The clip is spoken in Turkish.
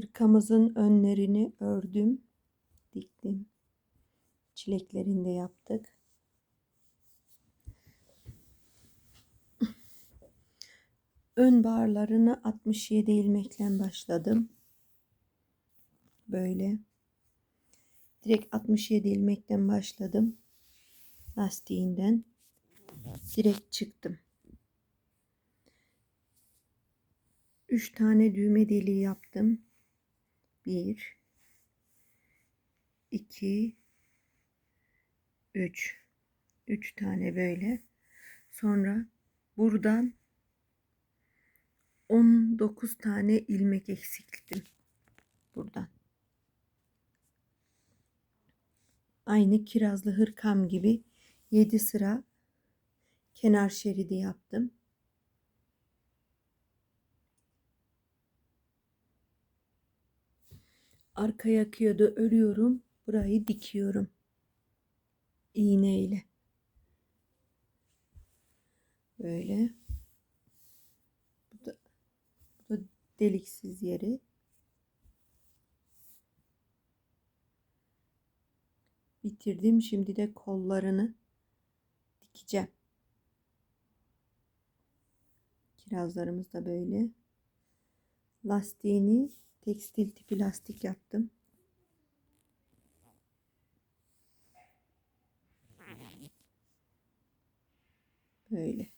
Hırkamızın önlerini ördüm, diktim. Çileklerini de yaptık. Ön barlarını 67 ilmekle başladım. Böyle. Direkt 67 ilmekten başladım. Lastiğinden. Direkt çıktım. 3 tane düğme deliği yaptım. 1 2 3 3 tane böyle. Sonra buradan 19 tane ilmek eksiktim. Buradan. Aynı kirazlı hırkam gibi 7 sıra kenar şeridi yaptım. Arka yakıyor da örüyorum. Burayı dikiyorum. iğneyle. Böyle. Bu da, bu da deliksiz yeri. Bitirdim. Şimdi de kollarını dikeceğim. Kirazlarımız da böyle. Lastiğini tekstil tipi lastik yaptım. Böyle.